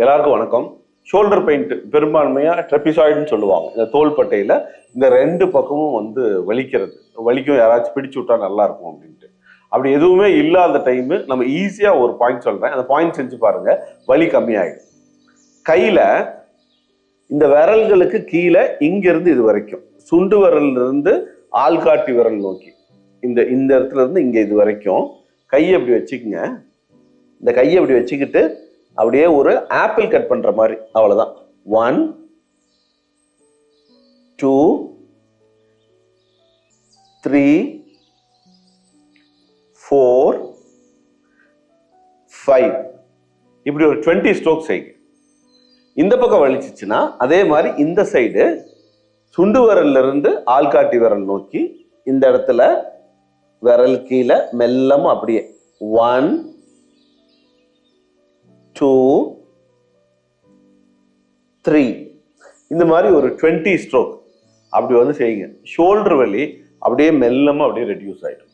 எல்லாருக்கும் வணக்கம். Shoulder paint பெரும்பான்மையாக ட்ரெபிசாய்டுன்னு சொல்லுவாங்க. இந்த தோள்பட்டையில் இந்த ரெண்டு பக்கமும் வந்து வலிக்கிறது. வலிக்கும் யாராச்சும் பிடிச்சு விட்டா நல்லா இருக்கும் அப்படின்ட்டு. அப்படி எதுவுமே இல்லாத டைமு நம்ம ஈஸியாக ஒரு பாயிண்ட் சொல்கிறேன் அந்த பாயிண்ட் செஞ்சு பாருங்கள் வலி கம்மியாயிடும். கையில் இந்த விரல்களுக்கு கீழே இங்கேருந்து இது வரைக்கும். சுண்டு விரல்ல இருந்து ஆள்காட்டி விரல் நோக்கி. இந்த இந்த இடத்துல இருந்து இங்கே இது வரைக்கும். கையை இப்படி வச்சுக்கோங்க. இந்த கையை இப்படி வச்சுக்கிட்டு அப்படியே ஒரு ஆப்பிள் கட் பண்ற மாதிரி. அவ்வளவுதான். One two three four five இப்படி ஒரு டுவெண்ட்டி ஸ்ட்ரோக் செய்யுங்க. இந்த பக்கம் வலிச்சிச்சுன்னா அதே மாதிரி இந்த சைடு சுண்டு விரல்ல இருந்து ஆள்காட்டி விரல் நோக்கி இந்த இடத்துல விரல் கீழே மெல்லமா அப்படியே. ஒன் த்ரீ இந்த மாதிரி ஒரு டுவெண்ட்டி ஸ்ட்ரோக் அப்படி வந்து செய்யுங்க. ஷோல்டர் வலி அப்படியே மெல்லமாக அப்படியே ரெடியூஸ் ஆகிடும்